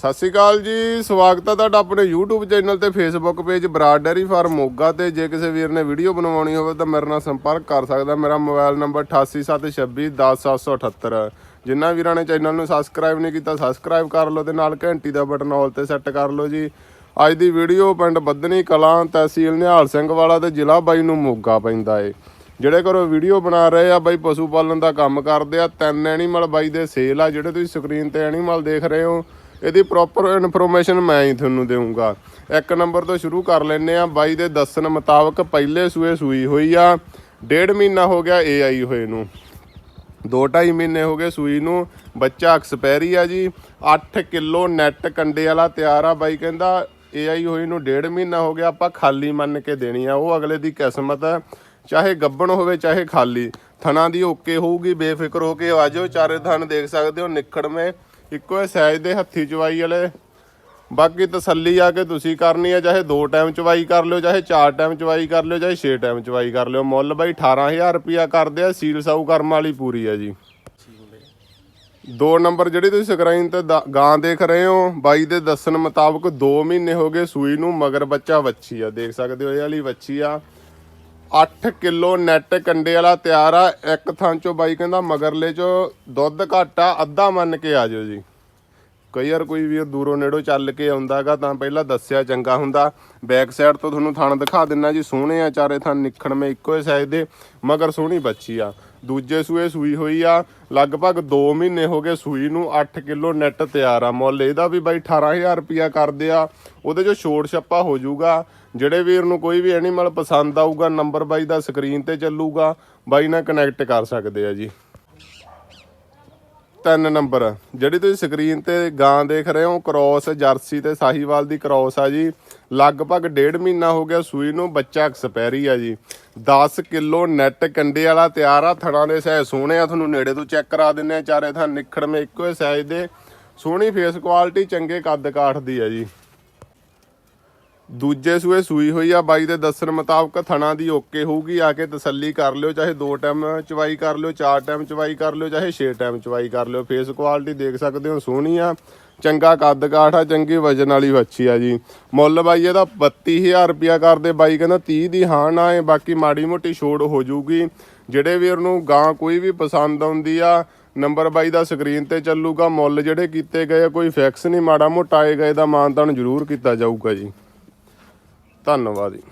ਸਤਿ ਸ਼੍ਰੀ ਅਕਾਲ ਜੀ, ਸਵਾਗਤ ਹੈ ਤੁਹਾਡਾ ਆਪਣੇ YouTube ਚੈਨਲ ਤੇ Facebook page Brar dairy farm Moga ਤੇ। ਜੇ ਕਿਸੇ ਵੀਰ ਨੇ ਵੀਡੀਓ ਬਣਵਾਉਣੀ ਹੋਵੇ ਤਾਂ ਮੇਰੇ ਨਾਲ ਸੰਪਰਕ ਕਰ ਸਕਦਾ। ਮੇਰਾ ਮੋਬਾਈਲ ਨੰਬਰ 8876210778 ਜਿਨ੍ਹਾਂ ਵੀਰਾਂ ਨੇ ਚੈਨਲ ਨੂੰ ਸਬਸਕ੍ਰਾਈਬ ਨਹੀਂ ਕੀਤਾ ਸਬਸਕ੍ਰਾਈਬ ਕਰ ਲਓ ਤੇ ਨਾਲ ਘੰਟੀ ਦਾ ਬਟਨ ਆਲ ਤੇ ਸੈੱਟ ਕਰ ਲਓ ਜੀ। ਅੱਜ ਦੀ ਵੀਡੀਓ ਪਿੰਡ ਬੱਦਨੀ ਕਲਾਂ ਤਹਿਸੀਲ ਨਿਹਾਲ ਸਿੰਘ ਵਾਲਾ ਤੇ ਜ਼ਿਲ੍ਹਾ ਬਾਈ ਨੂੰ ਮੋਗਾ ਪੈਂਦਾ ਏ। ਜਿਹੜੇ ਘਰੋਂ ਵੀਡੀਓ ਬਣਾ ਰਹੇ ਆ, ਬਾਈ ਪਸ਼ੂ ਪਾਲਣ ਦਾ ਕੰਮ ਕਰਦੇ ਆ। ਤਿੰਨ ਐਨੀਮਲ ਬਾਈ ਦੇ ਸੇਲ ਆ, ਜਿਹੜੇ ਤੁਸੀਂ ਸਕਰੀਨ ਤੇ ਐਨੀਮਲ ਦੇਖ ਰਹੇ ਹੋ। ਇਹਦੀ ਪ੍ਰੋਪਰ ਇਨਫੋਰਮੇਸ਼ਨ ਮੈਂ ਹੀ ਤੁਹਾਨੂੰ ਦੇਵਾਂਗਾ ਇੱਕ ਨੰਬਰ ਤੋਂ ਸ਼ੁਰੂ ਕਰ ਲੈਨੇ ਆ ਬਾਈ ਦੇ ਦੱਸਣ ਮੁਤਾਬਕ ਪਹਿਲੇ ਸੂਏ ਸੂਈ ਹੋਈ ਆ। ਡੇਢ ਮਹੀਨਾ ਹੋ ਗਿਆ ਏ ਆਈ ਹੋਏ ਨੂੰ। ਦੋ ਢਾਈ ਮਹੀਨੇ ਹੋ ਗਏ ਸੂਈ ਨੂੰ। ਬੱਚਾ ਐਕਸਪੈਰੀ ਆ ਜੀ। 8 ਕਿਲੋ ਨੈਟ ਕੰਡੇ ਵਾਲਾ ਤਿਆਰ ਆ। ਬਾਈ ਕਹਿੰਦਾ ਏ ਆਈ ਹੋਈ ਨੂੰ ਡੇਢ ਮਹੀਨਾ ਹੋ ਗਿਆ। ਆਪਾਂ ਖਾਲੀ ਮੰਨ ਕੇ ਦੇਣੀ ਆ। ਉਹ ਅਗਲੇ ਦੀ ਕਿਸਮਤ ਆ। ਚਾਹੇ ਗੱਬਣ ਹੋਵੇ, ਚਾਹੇ ਖਾਲੀ। ਥਣਾ ਦੀ ਓਕੇ ਹੋਊਗੀ। ਬੇਫਿਕਰ ਹੋ ਕੇ ਆਜੋ ਚਾਰੇ ਥਣ ਦੇਖ ਸਕਦੇ ਹੋ। ਨਿਖੜਵੇਂ ਇੱਕੋ ਹੀ ਸਾਈਜ਼ ਦੇ ਹੱਥੀ ਚਵਾਈ ਵਾਲੇ। ਬਾਕੀ ਤਸੱਲੀ ਆ ਕੇ ਤੁਸੀਂ ਕਰਨੀ ਆ, ਚਾਹੇ ਦੋ ਟਾਈਮ ਚਵਾਈ ਕਰ ਲਿਓ, ਚਾਹੇ ਚਾਰ ਟਾਈਮ ਚਵਾਈ ਕਰ ਲਿਓ, ਚਾਹੇ ਛੇ ਟਾਈਮ ਚਵਾਈ ਕਰ ਲਿਓ। ਮੁੱਲ ਬਾਈ 18000 ਰੁਪਿਆ ਕਰਦੇ ਆ, ਸੀਲ ਸਾਊ ਕਰਮ ਵਾਲੀ ਪੂਰੀ ਆ ਜੀ। ਦੋ ਨੰਬਰ ਜਿਹੜੀ ਤੁਸੀਂ ਸਕਰੀਨ ਤੇ ਦਾ- ਗਾਂ ਦੇਖ ਰਹੇ ਹੋ, ਬਾਈ ਦੇ ਦੱਸਣ ਮੁਤਾਬਕ 2 ਮਹੀਨੇ ਹੋ ਗਏ ਸੂਈ ਨੂੰ, ਮਗਰ ਬੱਚਾ ਵੱਛੀ ਆ। ਦੇਖ ਸਕਦੇ ਹੋ, ਇਹ ਵਾਲੀ ਵੱਛੀ ਆ। 8 ਕਿਲੋ ਨੈਟ ਕੰਡੇ ਵਾਲਾ ਤਿਆਰ ਆ। ਇੱਕ ਥਾਂ ਚੋਂ ਬਾਈ ਕਹਿੰਦਾ, ਮਗਰਲੇ ਚੋਂ ਦੁੱਧ ਘੱਟ ਆ, ਅੱਧਾ ਮੰਨ ਕੇ ਆ ਜਾਓ ਜੀ। ਕਈ ਵਾਰ ਕੋਈ ਵੀਰ ਦੂਰੋਂ ਨੇੜੋਂ ਚੱਲ ਕੇ ਆਉਂਦਾਗਾ ਤਾਂ ਪਹਿਲਾਂ ਦੱਸਿਆ ਚੰਗਾ ਹੁੰਦਾ। ਬੈਕ ਸਾਈਡ ਤੋਂ ਤੁਹਾਨੂੰ ਥਣ ਦਿਖਾ ਦਿੰਨਾ ਜੀ, ਸੋਹਣੇ ਆ ਚਾਰੇ ਥਣ, ਨਿਖਣ ਮੇ ਇੱਕੋ ਹੀ ਸਾਈਜ਼ ਦੇ, ਮਗਰ ਸੋਹਣੀ ਬੱਚੀ ਆ। ਦੂਜੇ ਸੂਏ ਸੂਈ ਹੋਈ ਆ, ਲਗਭਗ 2 ਮਹੀਨੇ ਹੋ ਗਏ ਸੂਈ ਨੂੰ 8 ਕਿਲੋ ਨੈਟ ਤਿਆਰ ਆ। ਮੁੱਲ ਇਹਦਾ ਵੀ ਬਾਈ 18000 ਰੁਪਿਆ ਕਰਦੇ ਆ। ਉਹਦੇ ਚੋਂ ਛੋੜ ਛੱਪਾ ਹੋ ਜਾਊਗਾ। ਜਿਹੜੇ ਵੀਰ ਨੂੰ ਕੋਈ ਵੀ ਐਨੀਮਲ ਪਸੰਦ ਆਊਗਾ ਨੰਬਰ ਬਾਈ ਦਾ ਸਕਰੀਨ ਤੇ ਚੱਲੂਗਾ। ਬਾਈ ਨਾਲ ਕਨੈਕਟ ਕਰ ਸਕਦੇ ਆ ਜੀ। ਤਿੰਨ ਨੰਬਰ, ਜਿਹੜੀ ਤੁਸੀਂ ਸਕਰੀਨ ਤੇ ਗਾਂ ਦੇਖ ਰਹੇ ਹੋ, ਕ੍ਰੋਸ ਜਰਸੀ ਤੇ ਸਾਹੀਵਾਲ ਦੀ ਕ੍ਰੋਸ ਆ ਜੀ। ਲਗਭਗ ਡੇਢ ਮਹੀਨਾ ਹੋ ਗਿਆ ਸੂਈ ਨੂੰ, ਬੱਚਾ ਐਕਸਪੈਰੀ ਆ ਜੀ। 10 ਕਿਲੋ ਨੈਟ ਕੰਡੇ ਵਾਲਾ ਤਿਆਰ ਆ ਥਣਾ ਦੇ ਸਹਿ ਸੋਹਣੇ ਆ, ਤੁਹਾਨੂੰ ਨੇੜੇ ਤੋਂ ਚੈੱਕ ਕਰਾ ਦਿੰਨੇ ਆ, ਚਾਰੇ ਥਾਂ ਨਿਖੜਵੇਂ ਇੱਕੋ ਹੀ ਸਾਈਜ਼ ਦੇ। ਸੋਹਣੀ ਫੇਸ ਕੁਆਲਿਟੀ ਚੰਗੇ ਕੱਦ ਕਾਠ ਦੀ ਆ ਜੀ। ਦੂਜੇ ਸੂਏ ਸੂਈ ਹੋਈ ਆ ਬਾਈ ਦੇ ਦੱਸਣ ਮੁਤਾਬਕ ਥਣਾ ਦੀ ਓਕੇ ਹੋਊਗੀ ਆ ਕੇ ਤਸੱਲੀ ਕਰ ਲਿਓ ਚਾਹੇ ਦੋ ਟਾਈਮ ਚਵਾਈ ਕਰ ਲਿਓ ਚਾਰ ਟਾਈਮ ਚਵਾਈ ਕਰ ਲਿਓ ਚਾਹੇ ਛੇ ਟਾਈਮ ਚਵਾਈ ਕਰ ਲਿਓ। ਫੇਸ ਕੁਆਲਿਟੀ ਦੇਖ ਸਕਦੇ ਹੋ ਸੋਹਣੀ ਆ ਚੰਗਾ ਕੱਦ ਕਾਠ ਆ ਚੰਗੀ ਵਜਨ ਵਾਲੀ ਵੱਛੀ ਆ ਜੀ। ਮੁੱਲ ਬਾਈ ਇਹਦਾ 32000 ਰੁਪਿਆ ਕਰਦੇ ਬਾਈ ਕਹਿੰਦਾ 30 ਦੀ ਹਾਂ ਨਾ ਹੈ ਬਾਕੀ ਮਾੜੀ ਮੋਟੀ ਛੋੜ ਹੋ ਜਾਊਗੀ। ਜਿਹੜੇ ਵੀਰ ਨੂੰ ਗਾਂ ਕੋਈ ਵੀ ਪਸੰਦ ਆਉਂਦੀ ਆ ਨੰਬਰ ਬਾਈ ਦਾ ਸਕਰੀਨ ਤੇ ਚੱਲੂਗਾ ਮੁੱਲ ਜਿਹੜੇ ਕੀਤੇ ਗਏ ਆ, ਕੋਈ ਫਿਕਸ ਨਹੀਂ ਮਾੜਾ ਮੋਟਾ ਆਏ ਗਏ ਦਾ ਮਾਨਤਾਨ ਜ਼ਰੂਰ ਕੀਤਾ ਜਾਊਗਾ ਜੀ। ਧੰਨਵਾਦ ਜੀ।